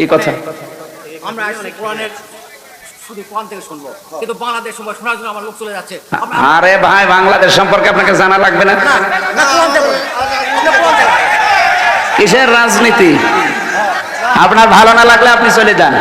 কি কথা? আমরা কোরআনের থেকে আরে ভাই বাংলাদেশ সম্পর্কে আপনাকে জানা লাগবে না? থেকে থেকে। কিসের রাজনীতি? আপনার ভালো না লাগলে আপনি চলে যান।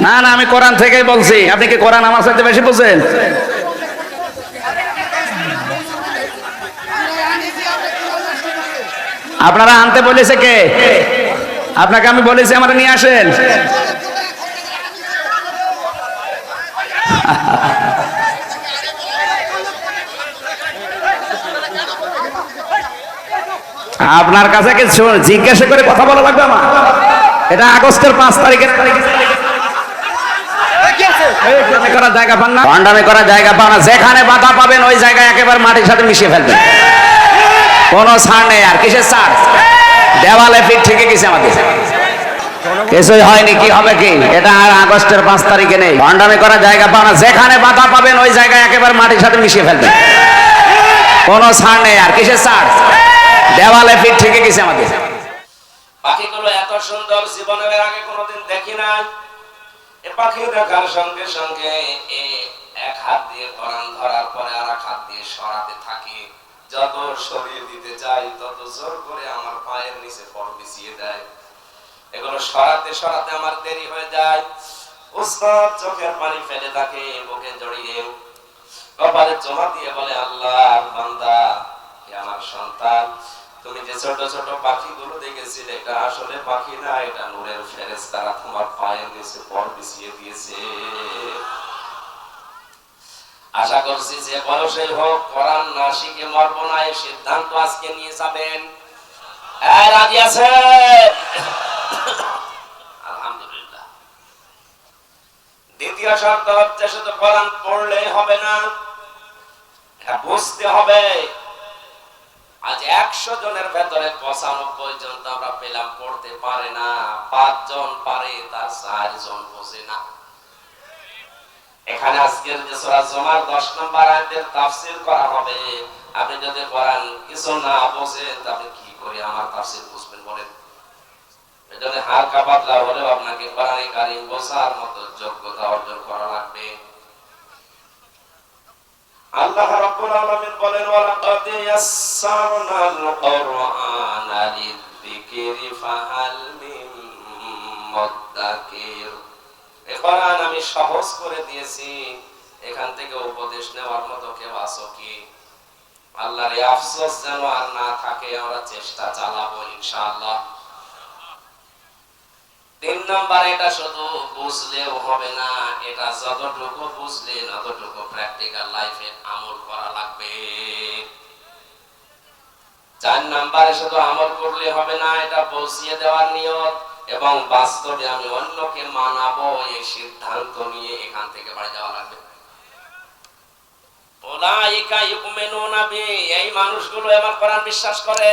না না আমি কোরআন থেকেই বলছি। আপনি কি কোরআন আমার সাথে বেশি বুঝেন? আপনারা আনতে বলেছে কে? আপনাকে আমি বলেছি আমার নিয়ে আসেন। আপনার কাছে কি জিজ্ঞাসা করে কথা বলা লাগবে আমার? এটা আগস্টের পাঁচ তারিখের জায়গা পান না? করার জায়গা পান না। যেখানে বাধা পাবেন, ওই জায়গায় একেবারে মাটির সাথে মিশিয়ে ফেলবেন। কোনো ছাড় নেই আর কিসের ছাড়? দেওয়ালে ফিট থেকে গেছে আমাদের কিছুই হয়নি, কি হবে কি? এটা আর আগস্টের পাঁচ তারিখে নেই। ভণ্ডামি করার জায়গা না। যেখানে বাধা পাবেন, ওই জায়গায় একেবারে মাটির সাথে মিশিয়ে ফেলবেন। কোনো ছাড় নেই আর, কিসের ছাড়? দেওয়ালে ফিট থেকে গেছে আমাদের পাখিগুলো এত সুন্দর জীবনে এর আগে কোনোদিন দেখি নাই। এ পাখি দেখার সঙ্গে সঙ্গে এক হাত দিয়ে ধরার পরে আর এক হাত দিয়ে সরাতে থাকি। যত সরিয়ে দিতে চাই, তত জোর করে আমার পায়ের নিচে পড় বিছিয়ে দেয়। এগুলো সরাতে সরাতে আমার দেরি হয়ে যায়। উস্তাদ চোখের পানি ফেলে তাকে বুকে জড়িয়ে কপালে জমা দিয়ে বলে, আল্লাহ, বান্দা আমার সন্তান, তুমি যে ছোট ছোট পাখিগুলো দেখেছিলে, এটা আসলে পাখি না, এটা নূরের ফেরেশতারা তোমার পায়ের নিচে পর বিছিয়ে দিয়েছে। আশা করছি যে বয়সে হোক, কোরআন না শিখে মরব না এই সিদ্ধান্ত আজকে নিয়ে যাবেন। রাজি আছে? দ্বিতীয় শর্ত হচ্ছে শুধু কোরআন হবে না বুঝতে হবে। আজ একশো জনের ভেতরে পঁচানব্বই জন তো আমরা পেলাম, পড়তে পারে না, পাঁচজন পারে, তার চারজন বোঝে না। এখানে আজকের যে সূরা জমার 10 নম্বর আয়াতের তাফসীর করা হবে, আপনি যদি কোরআন কিছু না বোঝেন তাহলে কি করে আমার তাফসীর বুঝবেন বলেন? এজন্য হালকা পাতলা হলেও আপনাকে কোরআনে কারীম বোঝার মতো যোগ্যতা অর্জন করা লাগবে। আল্লাহ রাব্বুল আলামিন বলেন, ওয়ালাকাদ ইয়াসসারনাল কুরআনা লিযিকরি ফাহাল মিন মুদ্দাকির কোরআন আমি সহজ করে দিয়েছি। এখান থেকে উপদেশ নেওয়ার মতো কেউ আছো কি? আল্লাহর আফসোস যেন আর না থাকে, আমরা চেষ্টা চালাবো ইনশাআল্লাহ। তিন নম্বর, এটা শুধু বুঝলেও হবে না, এটা যতটুকু বুঝলেন ততটুকু প্র্যাকটিক্যাল লাইফে আমল করা লাগবে। চার নম্বরে শুধু আমল করলে হবে না, এটা পৌঁছিয়ে দেওয়ার নিয়ত। এবং বাস্তবে আমি অন্যকে মানাবো এই সিদ্ধান্ত নিয়ে এখান থেকে বাড়ি যাওয়া লাগবে। এই মানুষগুলো কোরআন বিশ্বাস করে।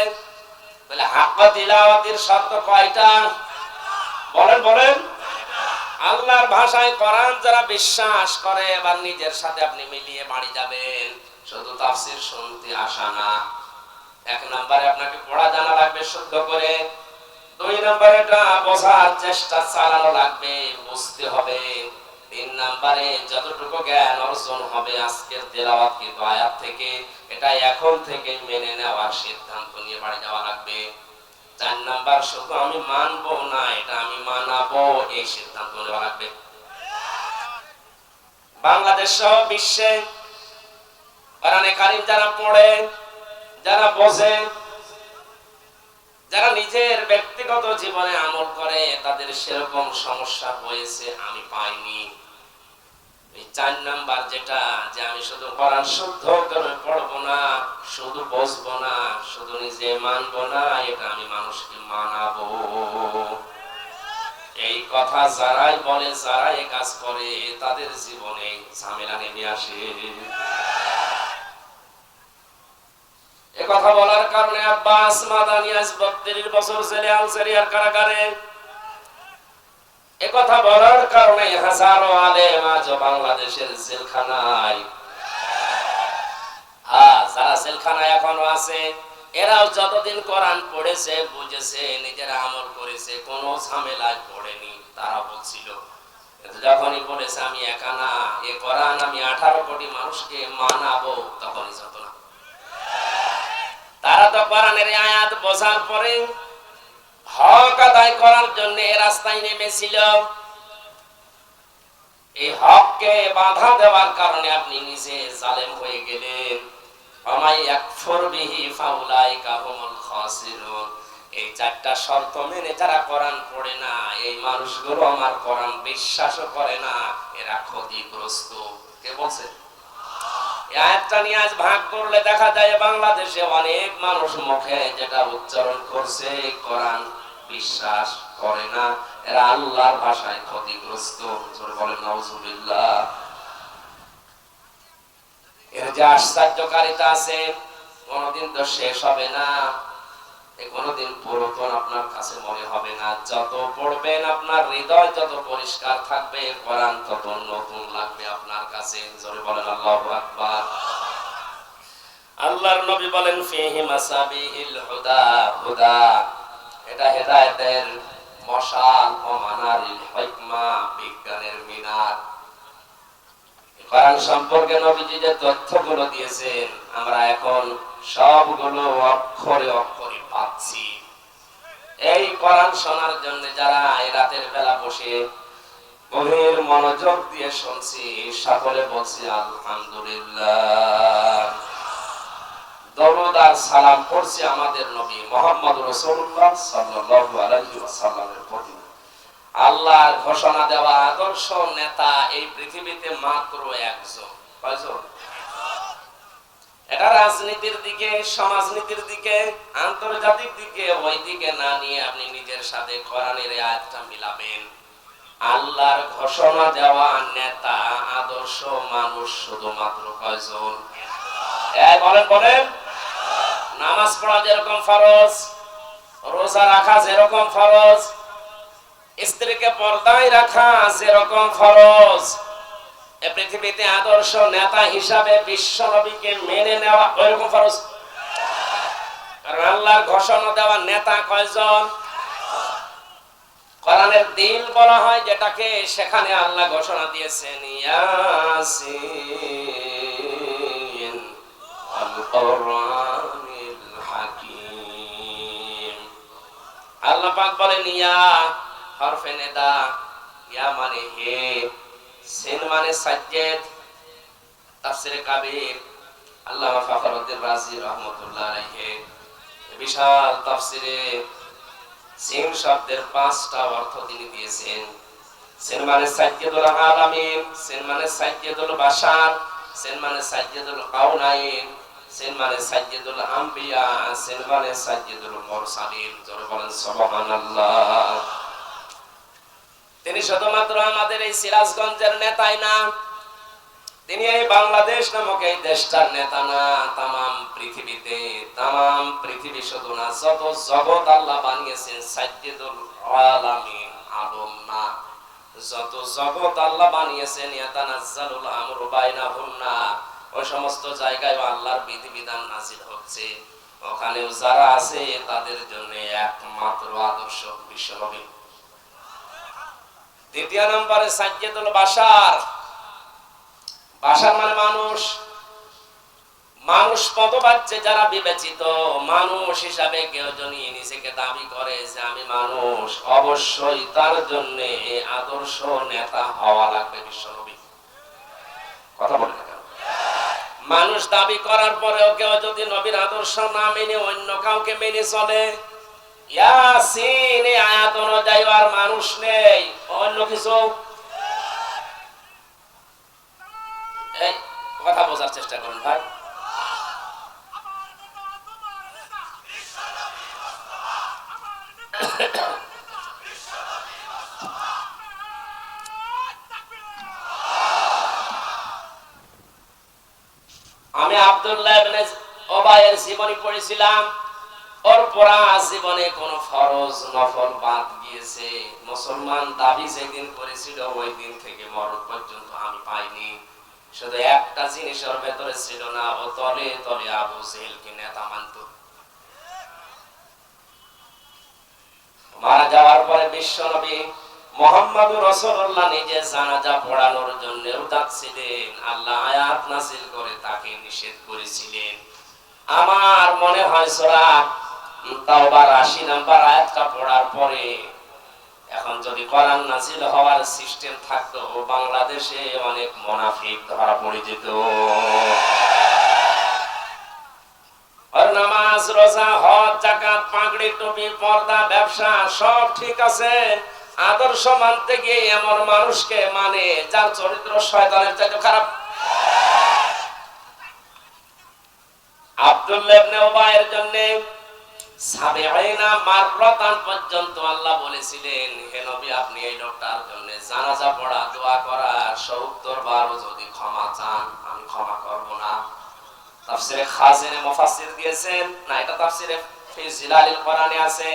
আল্লাহর ভাষায় কোরআন যারা বিশ্বাস করে, এবার নিজের সাথে আপনি মিলিয়ে বাড়ি যাবেন। শুধু তাফসির শুনতে আসা না। এক নম্বরে আপনাকে পড়া জানা লাগবে শুদ্ধ করে। দুই নম্বরে বোঝার চেষ্টা চালানো লাগবে, বুঝতে হবে। তিন নম্বরে যতটুকু জ্ঞান অর্জন হবে আজকের তেলাওয়াত কিন্তু আয়াত থেকে, এটা এখন থেকে মেনে নেওয়ার সিদ্ধান্ত নিয়ে বাড়ি যাওয়া লাগবে। চার নাম্বার, শুধু আমি মানবো না, এটা আমি মানাবো, এই সিদ্ধান্ত নেওয়া লাগবে। বাংলাদেশ সহ বিশ্বে, কোরআনে কারিম যারা পড়ে, যারা বোঝে যারা নিজের ব্যক্তিগত জীবনে আমল করে, তাদের সেরকম সমস্যা হয়েছে, আমি পাইনি। চার নাম্বার যেটা, যে আমি শুধু শুদ্ধ করে পড়ব না, শুধু বসবো না, শুধু নিজে মানবো না, এটা আমি মানুষকে মানাবো। এই কথা যারাই বলে যারা এই কাজ করে, তাদের জীবনে ঝামেলা নেমে আসে। কথা বলার কারণে আব্বাস মাদানি আজ বত্রিশ বছর ছেলে আলসেরিয়ার কারাগারে। কথা বলার কারণে হাজারো আলেম আজ বাংলাদেশের জেলখানায়। যারা জেলখানায় এখনও আছে, এরাও যতদিন কোরআন পড়েছে, বুঝেছে, নিজেরা আমল করেছে, কোনো ঝামেলায় পড়েনি, তারা বলছিল। যখনই বলেছে, আমি একা না, এ কোরআন আমি আঠারো কোটি মানুষকে মানাবো, তখনই যত তারা তো কোরআনের আয়াত বোঝার পরে হক আদায় করার জন্য রাস্তায় নেমেছিল। এই হককে বাধা দেওয়ার কারণে আপনি নিজে জালেম হয়ে গেলেন। আমাই একফর বিহি ফাউলাইকা হুমুল খাসিরুন। এই চারটা শর্ত মেনে যারা কোরআন পড়ে না, এই মানুষগুলো আমার কোরআন বিশ্বাসও করে না, এরা ক্ষতিগ্রস্ত। কে বলছে? আয়াতটা নিয়ে আজ ভাগ করলে দেখা যায় বাংলাদেশে অনেক মানুষ মুখে যেটা উচ্চারণ করছে, কোরআন বিশ্বাস করে না। এরা আল্লাহর ভাষায় ক্ষতিগ্রস্ত। বলেন নজরুল্লাহ এর যে আশ্চর্যকারিতা আছে, কোনদিন তো শেষ হবে না। কোনদিন পুরাতন আপনার কাছে মনে হবে না। যত পড়বেন আপনার হৃদয়, যত পরিষ্কার থাকবে, কোরআন তত নতুন লাগবে আপনার কাছে। জোরে বলেন, আল্লাহু আকবার। আল্লাহর নবী বলেন, ফিহি মাসাবিহিল হুদা হুদা। এটা হেদায়েতের মশাল ও মানারিল হিকমা, বিজ্ঞানের মিনার। কোরআন সম্পর্কে নবীজি যে তথ্যগুলো দিয়েছেন, আমরা এখন সবগুলো অক্ষরে অক্ষরে পাচ্ছি। এই কোরআন শোনার জন্য যারা এই রাতের বেলা বসে গভীর মনোযোগ দিয়ে শুনছি, সকলে বলছি, আলহামদুলিল্লাহ। দরুদ আর সালাম আমাদের নবী মোহাম্মদ রসুল্লাহ সাল্লাল্লাহু আলাইহি ওয়াসাল্লামের প্রতি। আল্লাহর ঘোষণা দেওয়া আদর্শ নেতা এই পৃথিবীতে মাত্র একজন। কয়জন? রাজনীতির দিকে, সমাজনীতির দিকে, আন্তর্জাতিক দিকে, ওই দিকে না নিয়ে আপনি নিজের সাথে কোরআনের আয়াতটা মিলাবেন। আল্লাহর ঘোষণা দেওয়া নেতা, আদর্শ মানুষ শুধুমাত্র কয়জন? বলেন বলেন। নামাজ পড়া যেরকম ফরজ, রোজা রাখা যেরকম ফরজ, স্ত্রীকে পর্দায় রাখা যেরকম ফরজ পৃথিবীতে আদর্শ নেতা হিসাবে বিশ্ব নবীকে মেনে নেওয়া ওইরকম ফরজ। কারণ আল্লাহর ঘোষণা দেওয়া নেতা কয়জন? দিল বলা হয় যেটাকে সেখানে আল্লাহ ঘোষণা দিয়েছেন আল্লাহ পাক বলেন, ইয়া হরফে ইয়া মানে হে। সেন মানে সাজ্জেদ, তাফসিরে কাবির, আল্লামা ফখরুদ্দিন রাজি রহমতুল্লাহ আলাইহি। বিশাল তাফসিরে সিন শব্দের পাঁচটা অর্থ তিনি দিয়েছেন। সেন মানে সাজ্জেদুল আলামিন সেন মানে সাজ্জেদুল বাশার সেন মানে সাজ্জেদুল কাউনাইন সেন মানে সাজ্জেদুল আম্বিয়া সেন মানে সাজ্জেদুল মুরসালিন। জোরে বলেন, সুবহানাল্লাহ। তিনি শুধুমাত্র আমাদের এই সিরাজগঞ্জের নেতাই না, তিনি এই বাংলাদেশ নামক এই দেশটার নেতা না তাম পৃথিবীতে তাম পৃথিবী শুধু না, যত জগৎ আল্লাহ বানিয়েছেন আলম না, যত জগৎ আল্লাহ বানিয়েছেন, ইয়াতানাজ্জালুল আমরু বাইনাহুম না, ওই সমস্ত জায়গায় আল্লাহর বিধিবিধান নাজিল হচ্ছে। ওখানেও যারা আছে, তাদের জন্য একমাত্র আদর্শ বিশ্বনবী। দ্বিতীয় নম্বরে সাজ্জেদুল বাসার বাসার মানে মানুষ। মানুষ কত পাচ্ছে যারা বিবেচিত, মানুষ হিসাবে কেউ যদি নিজেকে দাবি করে যে আমি মানুষ, অবশ্যই তার জন্য আদর্শ নেতা হওয়া লাগবে বিশ্বনবী। কথা বলে মানুষ দাবি করার পরেও কেউ যদি নবীর আদর্শ না মেনে অন্য কাউকে মেনে চলে মানুষ নেই। কথা বোঝার চেষ্টা করুন ভাই। আমি আব্দুল্লাহ ওবায়ের জীবনী পড়েছিলাম। ওর পড়া জানাজা পড়ানোর জন্য ডাকছিলেন আল্লাহ আয়াত নাসিল করে তাকে নিষেধ করেছিলেন। আমার মনে হয় সোরা তাওবার আশি নাম্বার আয়াতটা পড়ার পরে এখন যদি নাজিল হওয়ার সিস্টেম থাকতো, বাংলাদেশে অনেক ধরা পড়ে যেত। নামাজ, রোজা, হজ পাগড়ি, টুপি, পর্দা, ব্যবসা সব ঠিক আছে। আদর্শ মানতে গিয়ে এমন মানুষকে মানে যার চরিত্র শয়তানের চাইতে খারাপ। আব্দুল্লাহ ইবনে উবাইয়ের জন্য আল্লাহ আপনি এই লোকটার জন্য জানাজা পড়া, দোয়া করা 70 বারও যদি ক্ষমা চান, আমি ক্ষমা করব না। তাফসিরে খাজিনে মুফাসসির দিয়েছেন, না, এটা তাফসিরে ফি জিলালিল কোরআনে আছে।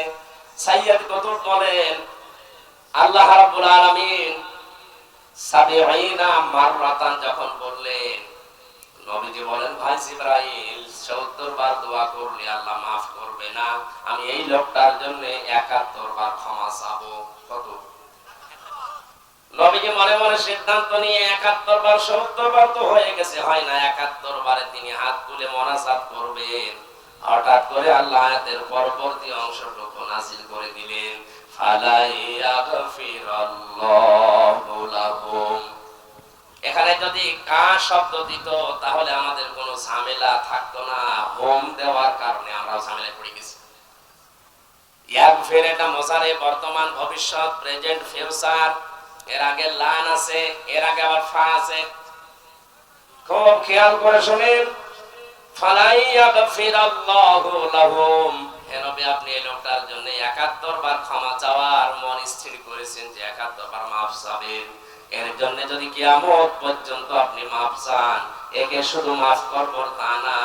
সাইয়্যিদ কুতুব বলেন, আল্লাহ যখন বললেন নবীজি বলেন, ভাই জিব্রাইল 70 বার দোয়া করলে আল্লাহ maaf করবে না। আমি এই লোকটার জন্য 71 বার ক্ষমা চাবো। কত? নবীজি মনে মনে সিদ্ধান্ত নিয়ে 71 বার 70 বার তো হয়ে গেছে, হয় না 71 বারে তিনি হাত তুলে মোনাজাত করবেন। হঠাৎ করে আল্লাহ আয়াতের পরবর্তী অংশটুকু নাজিল করে দিলেন। ফালাই আগফিরাল্লাহু লাহুম। এখানে যদি কা শব্দ দিত, তাহলে আমাদের কোনো ঝামেলা থাকতো না। হোম দেওয়ার কারণে আমরা ঝামেলায় পড়ে গেছি। ইয়াক ফের এটা মোজারে বর্তমান, ভবিষ্যৎ, প্রেজেন্ট, ফিউচার, এর আগে লান আছে, এর আগে আবার ফা আছে। খুব খেয়াল করে শুনেন গফিরাল্লাহু লাহুম। আপনি এই লোকটার জন্য 71 বার ক্ষমা চাওয়ার মন স্থির করেছেন যে 71 বার মাফ চাবেন। এর জন্য যদি কিয়ামত পর্যন্ত আপনি মাফ চান একে শুধু মাফ করব তা না।